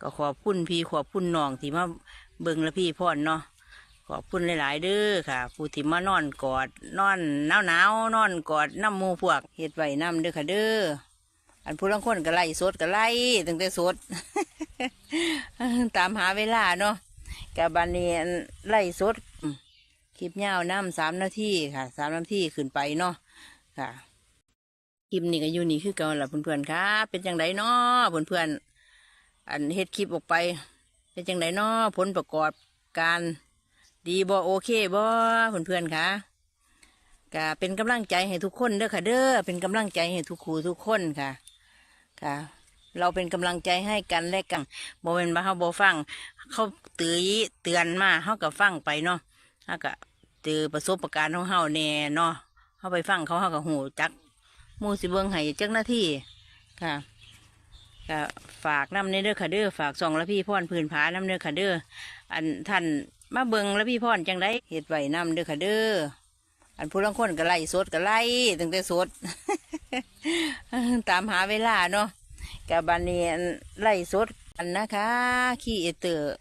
ก็ขอบคุณพี่ขอบคุณน้องที่มาเบิ่งและพี่พ่อนเนาะขอบคุณหลาย ๆ เด้อค่ะ ผู้ที่มานอนกอดนอนหนาวหนาวนอนกอดน้ำมูพวกเฮ็ดไว้น้ำเด้อค่ะเด้ออันผู้ลังคนก็ไล่สดก็ไล่ตั้งแต่สด ตามหาเวลาเนาะกับบันนี้ไล่สดคลิปยาวน้ำสามนาทีค่ะสามนาทีขึ้นไปเนาะค่ะคลิปนี้ก็อยู่นี่คือเก่าละเพื่อนๆค่ะเป็นจังไดเนาะเพื่อนๆ อันเฮ็ดคลิปออกไป เป็นจังไดเนาะผลประกอบการดีบ่โอเคบ่เพื่อนๆค่ะก็เป็นกำลังใจให้ทุกคนเด้อค่ะเด้อเป็นกำลังใจให้ทุกครูทุกคนค่ะค่ะ เราเป็นกำลังใจให้กันและกันบ่เป็นว่าเฮาบ่ฟังเขาเตือนเตือนมาเฮาก็ฟังไปเนาะเฮาก็เจอประสบการณ์ของเฮาแน่เนาะเฮาไปฟังเขาเฮาก็หูจักมูสิเบิ่งให้จักหน้าที่ค่ะ ก็ฝากน้ำในเด้อค่ะเด้อฝากส่องละพี่พ่อนพื้นผานำเด้อค่ะเด้ออันท่านมาเบิงละพี่พ่อนจังไดเฮ็ดไว้ำเด้อค่ะเด้ออันผู้ลางคนก็ไล่สดก็ไล่ตั้งแต่สด ตามหาเวลาเนาะกับบันนี้อันไล่สดกันนะคะขี้เอเตอร์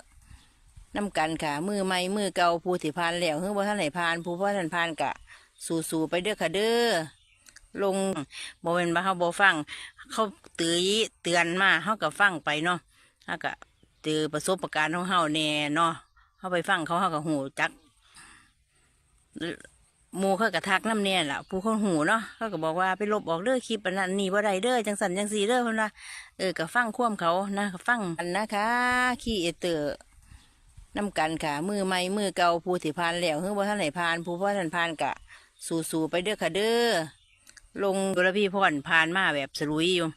น้ำกันค่ะ มือใหม่มือเก่าผู้ที่พานแล้วเฮ้ยว่าท่านไหนพานผู้ว่าท่านพานกะ สู่ๆไปเด้อค่ะเด้อ ลงโมเมนต์มาเขาบอฟัง เขาเตือนเตือนมาเขากับฟังไปเนาะเขาก็เจอประสบการณ์ของเขาแน่เนาะเขาไปฟังเขาเขากับหูจักมูเขากระทักน้ำเนี่ยแหละผู้คนหูเนาะเขาก็บอกว่าไปลบออกเด้อคลิปอันนั้นนี่บ่ได้เด้อจังสันจังสีเด้อเพิ่นว่าเออก็ฟังความเขานะก็ฟังกันนะคะขี้เอเตอร์น้ำกันค่ะ มือใหม่มือเก่าผู้ที่พานแล้วเฮ้ยว่าท่านไหนพานผู้ว่าท่านพานกะ สู่ๆไปเด้อค่ะเด้อ ลงดุลพี่พ่อนพานมาแบบสลุยอยู่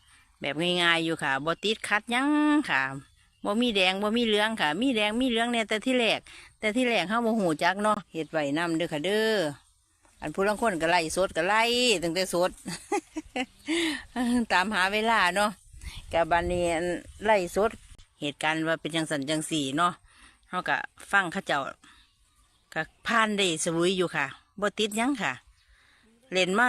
แบบง่ายๆอยู่ค่ะบ่ติดคัดยังค่ะบ่มีแดงบ่มีเหลืองค่ะ มีแดงมีเหลืองเนี่ยแต่ที่แรกแต่ที่แรกเฮาบ่หูจักเนาะเฮ็ดไว้นํเด้อค่ะเด้ออันผู้ลางคนก็ไล่สดก็ไล่ตั้งแต่สด ตามหาเวลาเนาะกับบันนี้ไล่สด เหตุการณ์ว่าเป็นจังสันจังสี่เนาะเขาก็ฟังข้าเจ้าก็ผ่านได้สวุยอยู่ค่ะบ่ติดยังค่ะ เล่นมา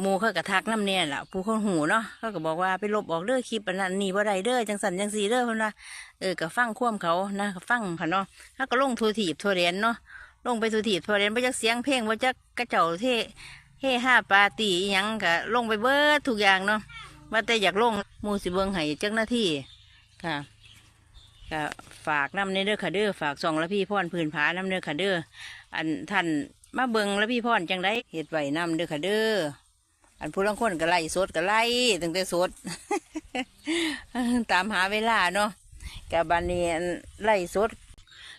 หมูเขากระทักน้ำเนี่ยแหละผู้คนหูเนาะเขาก็บอกว่าไปลบออกเด้อคลิปอันนั้นนี่บ่ได้เด้อจังสันจังสีเด้อเพิ่นว่าเออก็ฟังความเขานะก็ฟังค่ะเนาะเขาก็ลงทัวถีบทัวเรียนเนาะลงไปทัวถีบทัวเรียนไปจักเสียงเพลงว่าจักกระเจ้าเท่เฮ่ห้าปาตีอยังก็ลงไปเบิดทุกอย่างเนาะว่าแต่อยากลงหมูสิเบิงให้เจ้าหน้าที่ค่ะก็ฝากน้ำในเด้อค่ะเด้อฝากส่องและพี่พ่อนพื้นผาน้ำเด้อค่ะเด้อ อันท่านมาเบิงและพี่พ่อนจังได้เฮ็ดไว้น้ำเด้อค่ะเด้ออันผู้ลังคนก็ไล่สดก็ไล่ตั้งแต่สดตามหาเวลาเนาะกับบันนี้ไล่สด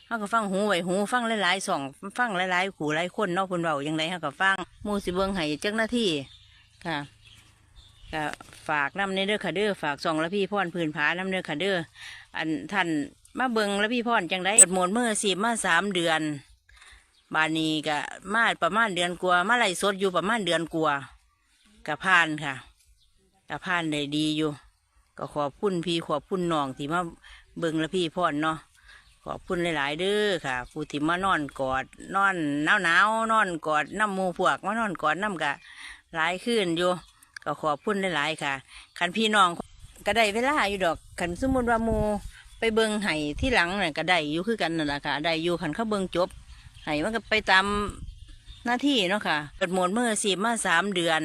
เขาก็ฟังหูไว้หูฟังหลายๆสองฟังหลายๆขู่หลายคนเนอกคนเบาอย่างไรเขาก็ฟังมูสิเบิงให้เจ้าหน้าที่ค่ะก็ฝากน้ำในเด้อค่ะเด้อฝากส่องและพี่พ่อนพื้นผาน้ำเด้อค่ะเด้ออันท่านมาเบิงและพี่พ่อนจังได้กดหมดเมื่อสิมาสามเดือน บานนี้ก็มาประมาณเดือนกว่ามาไล่สดอยู่ประมาณเดือนกว่ากับพานค่ะกับพานได้ดีอยู่ ก็ขอบคุณพี่ขอบคุณน้องที่มาเบิงและพี่พ่อนเนาะขอบคุณหลาย ๆ เด้อค่ะ ผู้ที่มานอนกอดนอนหนาวหนาวนอนกอดน้ำมูพวกมานอนกอดน้ำกะหลายขึ้นอยู่ ก็ขอบคุณหลาย ๆ ค่ะคันพี่น้องก็ได้เวลาอยู่ดอกคันสมมติว่ามูไปเบิงไห้ที่หลังน่ะก็ได้อยู่คือกันนั่นแหละค่ะได้อยู่คันเขาเบิงจบ ไห้มันก็ไปตามหน้าที่เนาะค่ะเปิดหมดเมื่อสิมาสามเดือน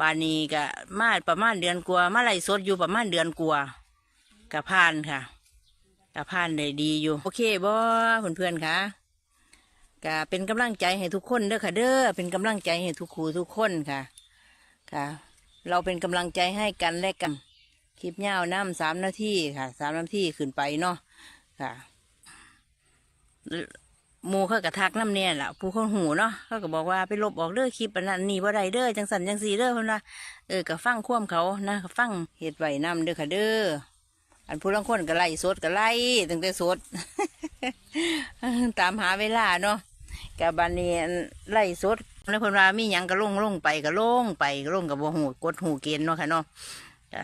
บานีก็มาประมาณเดือนกว่ามาไล่สดอยู่ประมาณเดือนกว่ากับพานค่ะกะผ่านได้ดีอยู่ โอเคบ่เพื่อนๆค่ะกะเป็นกำลังใจให้ทุกคนเด้อค่ะ เด้อเป็นกำลังใจให้ทุกครูทุกคนค่ะค่ะ เราเป็นกำลังใจให้กันและกันคลิปยาวน้ำสามนาทีค่ะสามนาทีขึ้นไปเนาะค่ะ มูเขากระทักน้ำเนี่ยแหละผู้คนหูเนาะเขาก็บอกว่าไปลบออกเด้อคลิปอันนั้นนี่บ่ได้เด้อจังสันจังสีเด้อเพิ่นว่าเออก็ฟังความเขานะก็ฟังเหตุไว้นำเด้อค่ะเด้ออันผู้ลังคนก็ไล่สดก็ไล่ตั้งแต่สด ตามหาเวลาเนาะกับบันนี้ไล่สดแล้วคนว่ามีหยังก็ลงลงไปก็ลงไปก็ลงกับบ่หูกดหูเกณฑ์เนาะค่ะเนาะก็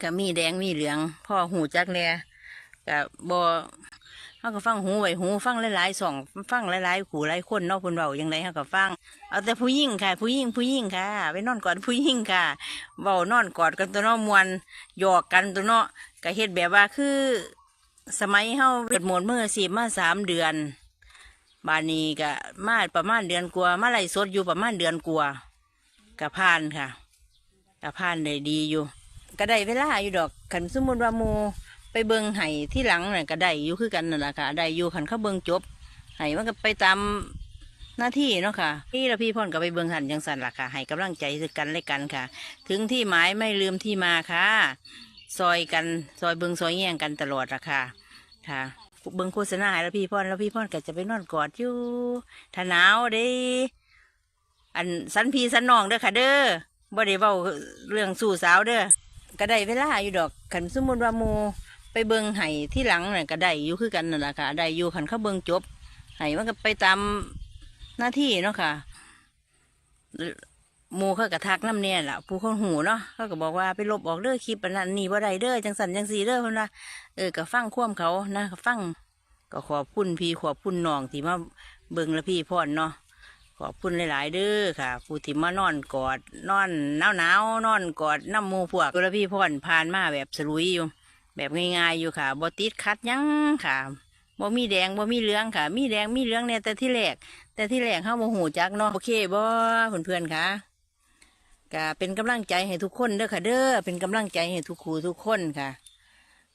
ก็มีแดงมีเหลืองพ่อหูจักแน่ ก็บ่เฮาก็ฟังหูไว้หูฟังหลายๆสองฟังหลายๆหูหลายคนเนาะเพิ่นเว้างไดเฮาก็ฟัง เอาแต่ผู้หญิงค่ะ ผู้หญิงผู้หญิงค่ะ ไปนอนกอดผู้หญิงค่ะเว้านอนกอดกันตัวเนาะมวนหยอกกันตัวเนาะก็เฮ็ดแบบว่าคือ สมัยเฮาเปิดหมดมือสิมาสามเดือน บานีก็มาประมาณเดือนกว่ามาไล่สดอยู่ประมาณเดือนกว่าก็ผ่านค่ะก็ผ่านได้ดีอยู่ ก็ได้เวลาอยู่ดอกขันสมมติว่ามู ไปเบิงไห้ที่หลังน่ะก็ได้อยู่คือกันนั่นแหละค่ะได้อยู่ขันเขาเบิงจบไห้มันก็ไปตามหน้าที่เนาะค่ะพี่ละพี่พ่อนก็ไปเบิงหันจังสันล่ะค่ะให้กำลังใจซึ่งกันและกันค่ะ ถึงที่หมายไม่ลืมที่มาค่ะ ซอยกันซอยเบิงซอยแย่งกันตลอดล่ะค่ะค่ะเบิงโฆษณาให้แล้วพี่พ่อนแล้วพี่พ่อนก็จะไปนอนกอดอยู่ถ้าหนาวเด้อันสันพีสันน้องเด้อค่ะ เด้อบ่ได้เว้าเรื่องสู่สาวเด้อก็ได้เวลาอยู่ดอกขันสมมติว่ามู ไปเบิงไห้ที่หลังน่ะก็ได้อยู่คือกันนั่นแหละค่ะได้อยู่ขันเขาเบิงจบไห้มันก็ไปตามหน้าที่เนาะค่ะหมูเขากระทักน้ำเนี่ยแหละผู้คนหูเนาะเขาก็บอกว่าไปลบออกเด้อคลิปอันนั้นนี่ว่ได้เด้อจังสันจังสีเด้อเพิ่นว่าเออก็ฟังความเขานะก็ฟังก็ขอบคุณพี่ขอบคุณน้องที่มาเบิงและพี่พ่อนเนาะขอบคุณหลาย ๆ เด้อค่ะ ผู้ที่มานอนกอดนอนหนาวหนาวนอนกอดน้ำมูพวกแล้วพี่พ่อนผ่านมาแบบสลุยอยู่ แบบง่ายๆอยู่ค่ะบ่ติดคัดยังค่ะบ่มีแดงบ่มีเหลืองค่ะ มีแดงมีเหลืองเนี่ยแต่ที่แรกแต่ที่แรกเฮาบ่ฮู้จักเนาะโอเคบ่เพื่อนๆค่ะก็เป็นกำลังใจให้ทุกคนเด้อค่ะ เด้อเป็นกำลังใจให้ทุกครูทุกคนค่ะ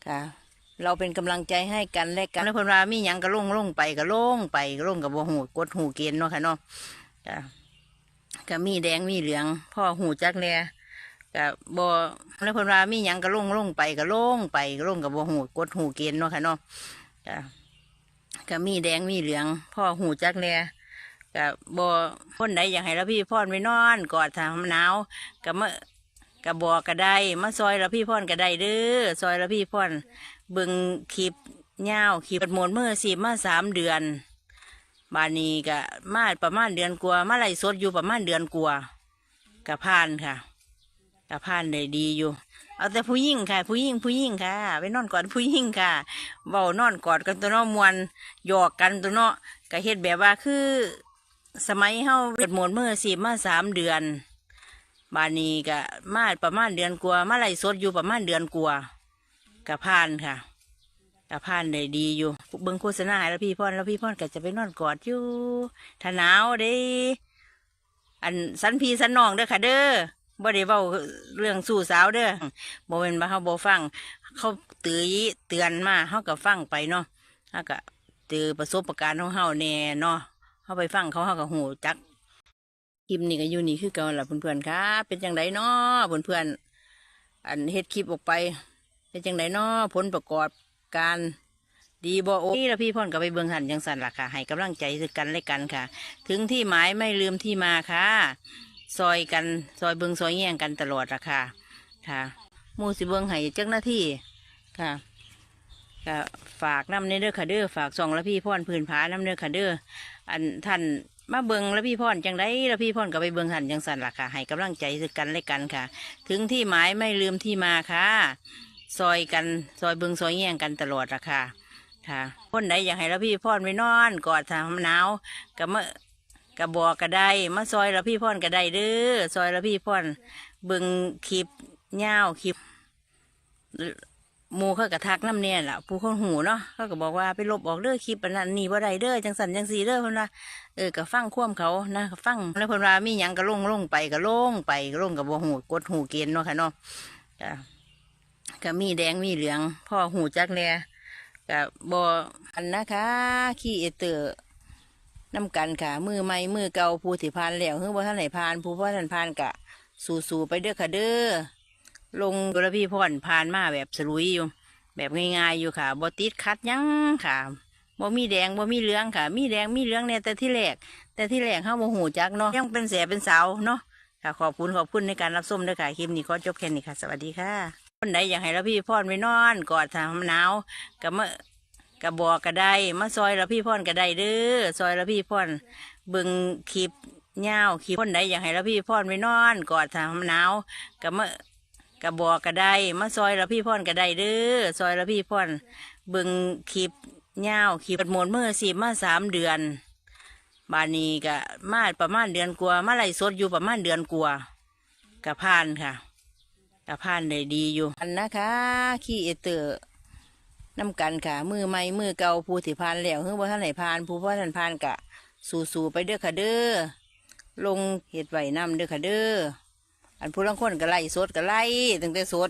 ค่ะ เราเป็นกำลังใจให้กันและกันแล้วพนว่ามีหยังก็ลงลงไปก็ลงไปก็ลงกับบ่ฮู้กดหูเกณฑ์เนาะค่ะเนาะจ้ะก็มีแดงมีเหลือง พ่อหูจักแน่ ก็บ่แล้วเพิ่นว่ามีหยังก็ลงลงไปก็ลงไปก็ลงกับบ่หูกดหูเกณฑ์เนาะค่ะเนาะจ้ะก็มีแดงมีเหลืองพ่อหูจักแน่ก็บ่คนใดอยากให้ละพี่พ่อนไปนอนกอดถ้าหนาวก็มาก็บอกก็ได้มาซอยละพี่พ่อนก็ได้เด้อซอยละพี่พ่อนเบิ่งคลิปยาคลิปหมดมือสิมาสามเดือนบานนี้ก็มาประมาณเดือนกว่ามาไล่สดอยู่ประมาณเดือนกว่าก็ผ่านค่ะ ก็ผ่านได้ดีอยู่ เอาแต่ผู้หญิงค่ะ ผู้หญิงผู้หญิงค่ะ ไปนอนกอดผู้หญิงค่ะเว้านอนกอดกันตัวเนาะมวนหยอกกันตัวเนาะก็เฮ็ดแบบว่าคือ สมัยเฮาเปิดหมดมือสิมาสามเดือนบานนี้ก็มาประมาณเดือนกว่ามาไล่สดอยู่ประมาณเดือนกว่าก็ผ่านค่ะก็ผ่านได้ดีอยู่เบิ่งโฆษณาแล้วพี่พ่อนแล้วพี่พ่อนก็จะไปนอนกอดอยู่ถ้าหนาวเด้ อันสันพีสันน้องเด้อค่ะเด้อ บ่ได้เว้าเรื่องสู่สาวเด้อบ่เป็นว่าเฮาบ่ฟัง เขาเตือนเตือนมาเฮาก็ฟังไปเนาะเฮาก็เจอประสบการณ์ของเฮาแน่เนาะเฮาไปฟังเขาเฮาก็หูจักคลิปนี้ก็อยู่นี่คือเก่าล่ะเพื่อนๆค่ะเป็นจังไดเนาะเพื่อนๆอันเฮ็ดคลิปออกไป เป็นจังไดเนาะผลประกอบการดีบโอ้นี่ละพี่พ่อนก็ไปเบิ่งหันจังสันล่ะค่ะ ให้กำลังใจซึ่งกันและกันค่ะ ถึงที่หมายไม่ลืมที่มาค่ะ ซอยกันซอยเบิงซอยแย่งกันตลอดล่ะค่ะ ค่ะมูสิเบิงให้เจ้าหน้าที่ค่ะก็ฝากน้ำในเด้อค่ะเด้อฝากส่องละพี่พ่อนพื้นผาน้ำเด้อค่ะเด้ออันท่านมาเบิงละพี่พ่อนจังไดละพี่พ่อนก็ไปเบิ่งหันจังสันล่ะค่ะให้กำลังใจกันและกันค่ะ ถึงที่หมายไม่ลืมที่มาค่ะ ซอยกันซอยเบิงซอยแย่งกันตลอดล่ะค่ะค่ะคนใดอยากให้ละพี่พ่อนไปนอนกอดถ้าหนาวก็มา ก็บอกก็ได้มาซอยละพี่พ่อนก็ได้เด้อซอยละพี่พ่อนเบิ่งคลิปยาวคลิปมูเขากระทักน้ำเนี่ยแหละผู้คนหูเนาะเขาก็บอกว่าไปลบออกเด้อคลิปอันนั้นนี่ว่าได้เด้อจังสันจังสีเด้อเพิ่นว่าเออก็ฟังความเขานะก็ฟังแล้วเพิ่นว่ามีหยังก็ลงลงไปก็ลงไปก็ลงกับบ่หูกดหูเกณฑ์เนาะค่ะเนาะจ้ะก็มีแดงมีเหลืองพ่อหูจักแน่กับบอันนะคะขี้เอเตอร์ น้ำกันค่ะ มือใหม่มือเก่าผู้ที่พานแล้วเฮ้ยว่าท่านไหนพานผู้ว่าท่านพานกะ สู่ๆไปเด้อค่ะเด้อลงกระพี่พ่อนพานมาแบบสลุยอยู่ แบบง่ายๆอยู่ค่ะบ่ติดคัดยังค่ะบ่มีแดงบ่มีเหลืองค่ะ มีแดงมีเหลืองเนี่ยแต่ที่แรกแต่ที่แรกเฮาบ่หูจักเนาะยังเป็นแสเป็นสาวเนาะค่ะขอบคุณขอบคุณในการรับชมด้วยค่ะคลิปนี้ก็จบแค่นี้ค่ะ สวัสดีค่ะคนใดอยากให้ละพี่พ่อนไปนอนกอดถ้าหนาวก็มา ก็บอกก็ได้มาซอยละพี่พ่อนก็ได้เด้อซอยละพี่พ่อนเบิ่งคลิปยาวคลิปคนใดอยากให้ละพี่พ่อนไปนอนกอดถ้าหนาวก็มาก็บอกก็ได้มาซอยละพี่พ่อนก็ได้เด้อซอยละพี่พ่อนเบิ่งคลิปยาวขี่ปัดหมดเมื่อสีมาสามเดือน บานนี้ก็มาประมาณเดือนกว่ามาไล่สดอยู่ประมาณเดือนกว่ากับพานค่ะกับพานได้ดีอยู่อันนะคะขี้เอเตอร์ น้ำกันค่ะ มือใหม่มือเก่าผู้ที่พานแล้วเฮ้ยว่าท่านไหนพานผู้พ่อท่านพานกะ สู่ๆไปเด้อค่ะเด้อลงเห็ดไหวน้ำเด้อค่ะเด้ออันผู้ลังคนก็ไล่สดก็ไล่ตั้งแต่สด